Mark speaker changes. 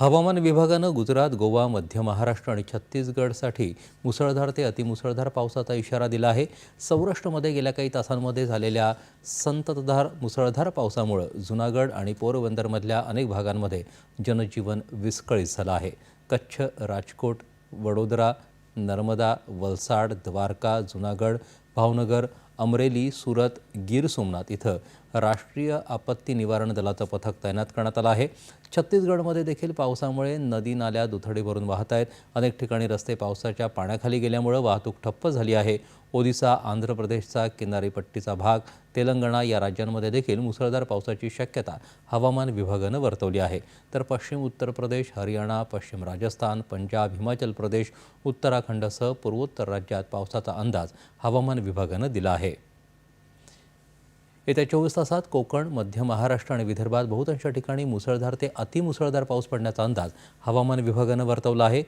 Speaker 1: हवामान विभागानं गुजरात गोवा मध्य महाराष्ट्र आणि छत्तीसगडसाठी मुसळधार ते अतिमुसळधार पावसाचा इशारा दिला आहे. सौराष्ट्रमध्ये गेल्या काही तासांमध्ये झालेल्या संततधार मुसळधार पावसामुळं जुनागड आणि पोरबंदरमधल्या अनेक भागांमध्ये जनजीवन विस्कळीत झालं आहे. कच्छ राजकोट वडोदरा नर्मदा वलसाड द्वारका जुनागड भावनगर अमरेली सुरत गीर सोमनाथ इथं राष्ट्रीय आपत्ती निवारण दलाचं पथक तैनात करण्यात आलं आहे. छत्तीसगडमध्ये देखील पावसामुळे नदी नाल्या दुथडी भरून वाहत आहेत. अनेक ठिकाणी रस्ते पावसाच्या पाण्याखाली गेल्यामुळं वाहतूक ठप्प झाली आहे. ओदिसा आंध्र प्रदेशचा किनारी पट्टीचा भाग तेलंगणा या राज्यांमध्ये देखील मुसळधार पावसाची शक्यता हवामान विभागानं वर्तवली आहे. तर पश्चिम उत्तर प्रदेश हरियाणा पश्चिम राजस्थान पंजाब हिमाचल प्रदेश उत्तराखंडसह पूर्वोत्तर राज्यात पावसाचा अंदाज हवामान विभागानं दिला आहे. येत्या चोवीस तासात कोकण मध्य महाराष्ट्र आणि विदर्भात बहुतांश ठिकाणी मुसळधार ते अतिमुसळधार पाऊस पडण्याचा अंदाज हवामान विभागानं वर्तवला आहे.